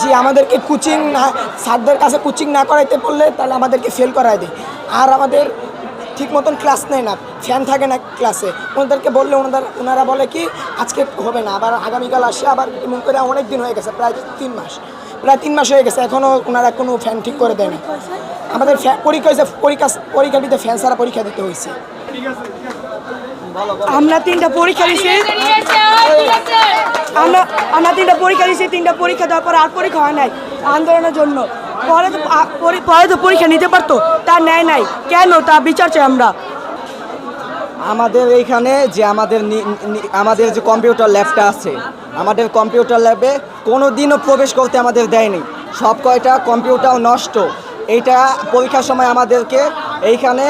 যে আমাদেরকে কোচিং না, স্যারদের কাছে কোচিং না করাইতে বললে তাহলে আমাদেরকে ফেল করায় দেয়। আর আমাদের ঠিক মতন ক্লাস নেয় না ফ্যান থাকে না ক্লাসে ওনাদেরকে বললে ওনাদের, ওনারা বলে কি, আজকে হবে না, আবার আগামীকাল আসে, আবার এমন করে অনেক দিন হয়ে গেছে, প্রায় তিন মাস। প্রায় তিন মাস হয়ে গেছে এখনও ওনারা কোনো ফ্যান ঠিক করে দেয় না। আমাদের পরীক্ষা হয়েছে, পরীক্ষা পরীক্ষা দিতে ফ্যান ছাড়া পরীক্ষা দিতে হয়েছে। আমরা তিনটা পরীক্ষা দিছি। আমরা আমরা তিনটা পরীক্ষা দিছি, তিনটা পরীক্ষা দেওয়ার পর আর পরীক্ষা হয় নাই আন্দোলনের জন্য। পরে তো পরে তো পরীক্ষা নিতে পারতো তা নেয় নাই। কেন তা বিচার চাই আমরা? আমাদের এইখানে যে আমাদের আমাদের যে কম্পিউটার ল্যাবটা আছে, আমাদের কম্পিউটার ল্যাবে কোনো দিনও প্রবেশ করতে আমাদের দেয়নি। সব কয়টা কম্পিউটার নষ্ট। এইটা পরীক্ষার সময় আমাদেরকে এইখানে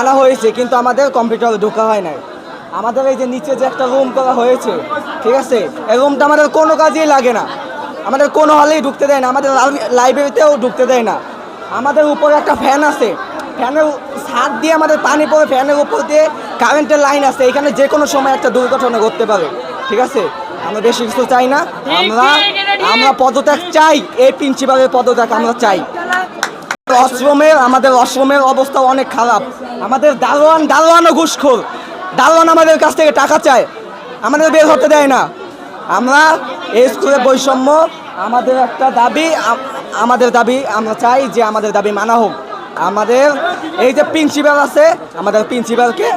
আনা হয়েছে, কিন্তু আমাদের কম্পিউটার ঢোকা হয় নাই। আমাদের এই যে নিচে যে একটা রুম করা হয়েছে, ঠিক আছে? এই রুমটা আমাদের কোনো কাজেই লাগে না। আমাদের কোনো হলেই ঢুকতে দেয় না, আমাদের লাইব্রেরিতেও ঢুকতে দেয় না। আমাদের উপরে একটা ফ্যান আছে। ফ্যানের ছাদ দিয়ে আমাদের পানি পড়ে, ফ্যানের উপর দিয়ে কারেন্টের লাইন আছে। এখানে যে কোনো সময় একটা দুর্ঘটনা ঘটতে পারে, ঠিক আছে? আমরা বেশি কিছু চাই না। আমরা আমরা পদত্যাগ চাই। এই প্রিন্সিপালের পদত্যাগ আমরা চাই। অশ্রমের, আমাদের অশ্রমের অবস্থা অনেক খারাপ। আমাদের দারোয়ান, দারোয়ানও ঘুষখোর। দারোয়ান আমাদের কাছ থেকে টাকা চায়। আমাদের বের হতে দেয় না। আমরা এই স্কুলে বৈষম্য, আমাদের একটা দাবি আমাদের দাবি আমরা চাই যে আমাদের দাবি মানা হোক। আমাদের এই যে প্রিন্সিপাল আছে, আমাদের প্রিন্সিপালকে,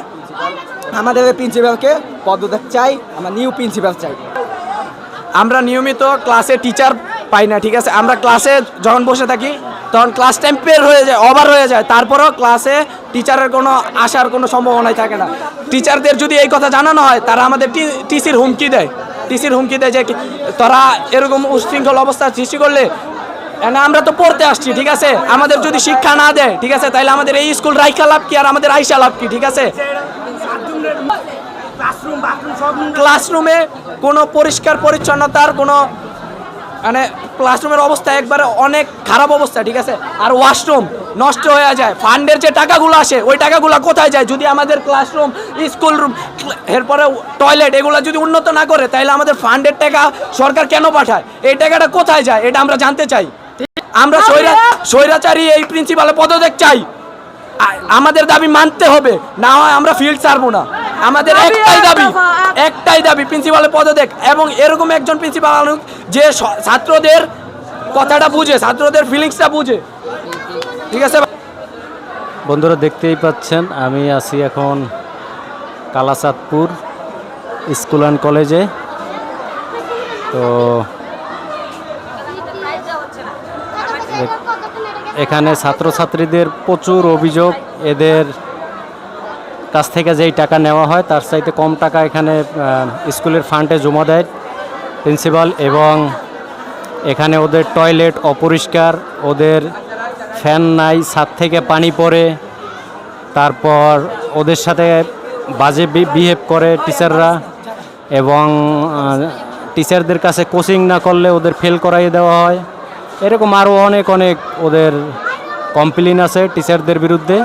আমাদের এই প্রিন্সিপালকে পদত্যাগ চাই। আমরা নিউ প্রিন্সিপাল চাই। আমরা নিয়মিত ক্লাসে টিচার পাই না ঠিক আছে? আমরা ক্লাসে যখন বসে থাকি তখন ক্লাস টাইম পের হয়ে যায় ওভার হয়ে যায়। তারপরেও ক্লাসে টিচারের কোনো আসার কোনো সম্ভাবনাই থাকে না। টিচারদের যদি এই কথা জানানো হয় তারা আমাদের টিসির হুমকি দেয়। টিসির হুমকি দেয় যে তোরা এরকম উশৃঙ্খল অবস্থা সৃষ্টি করলে না আমরা তো পড়তে আসছি ঠিক আছে? আমাদের যদি শিক্ষা না দেয় ঠিক আছে? তাহলে আমাদের এই স্কুল রাইখা লাভ কি? আর আমাদের আইসা লাভ কি? ঠিক আছে? ক্লাসরুমে কোনো পরিষ্কার পরিচ্ছন্নতার কোনো মানে ক্লাসরুমের অবস্থা একবারে অনেক খারাপ অবস্থা ঠিক আছে? আর ওয়াশরুম নষ্ট হয়ে যায়। ফান্ডের যে টাকাগুলো আসে ওই টাকাগুলো কোথায় যায়? যদি আমাদের ক্লাসরুম স্কুল রুম এরপরে টয়লেট এগুলো যদি উন্নত না করে তাহলে আমাদের ফান্ডের টাকা সরকার কেন পাঠায়? এই টাকাটা কোথায় যায়? এটা আমরা জানতে চাই। আমরা স্বৈরা স্বৈরাচারী এই প্রিন্সিপালের পদত্যাগ চাই। আমাদের দাবি মানতে হবে। না হয় আমরা ফিল্ড ছাড়বো না। আমাদের একটাই দাবি। একটাই দাবি প্রিন্সিপালের পদত্যাগ। এবং এরকম একজন প্রিন্সিপাল যে ছাত্রদের কথাটা বুঝে, ছাত্রদের ফিলিংসটা বুঝে। ঠিক আছে? বন্ধুরা, দেখতেই পাচ্ছেন, আমি আছি এখন কালাচাঁদপুর স্কুল অ্যান্ড কলেজে। তো এখানে ছাত্রছাত্রীদের প্রচুর অভিযোগ। এদের কাছ থেকে যেই টাকা নেওয়া হয়, তার চাইতে কম টাকা এখানে স্কুলের ফান্ডে জমা দেয়। প্রিন্সিপাল এবং এখানে ওদের টয়লেট অপরিষ্কার, ওদের ফ্যান নাই, ছাদ থেকে পানি পড়ে। তারপর ওদের সাথে বাজে বিহেভ করে টিচাররা এবং টিচারদের কাছে কোচিং না করলে ওদের ফেল করাইয়ে দেওয়া হয়। এরকম আরও অনেক অনেক ওদের কমপ্লেন আছে টিচারদের বিরুদ্ধে।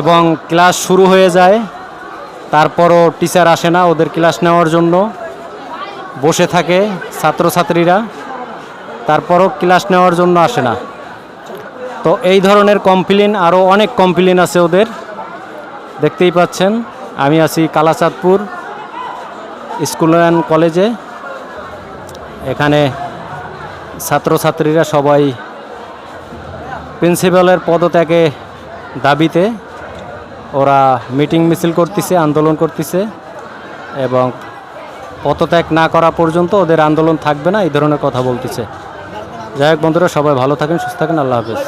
এবং ক্লাস শুরু হয়ে যায়, তারপরও টিচার আসে না ওদের ক্লাস নেওয়ার জন্য। বসে থাকে ছাত্রছাত্রীরা। তারপরও ক্লাস নেওয়ার জন্য আসে না। তো এই ধরনের কমপ্লেন, আরও অনেক কমপ্লেন আছে ওদের। দেখতেই পাচ্ছেন, আমি আছি কালাচাঁদপুর স্কুল অ্যান্ড কলেজে। এখানে ছাত্রছাত্রীরা সবাই প্রিন্সিপালের পদত্যাগে দাবিতে ওরা মিটিং মিছিল করতেছে, আন্দোলন করতেছে এবং পদত্যাগ না করা পর্যন্ত ওদের আন্দোলন থাকবে না, এই ধরনের কথা বলতেছে। যাই হোক বন্ধুরা, সবাই ভালো থাকেন, সুস্থ থাকেন, আল্লাহ হাফেজ।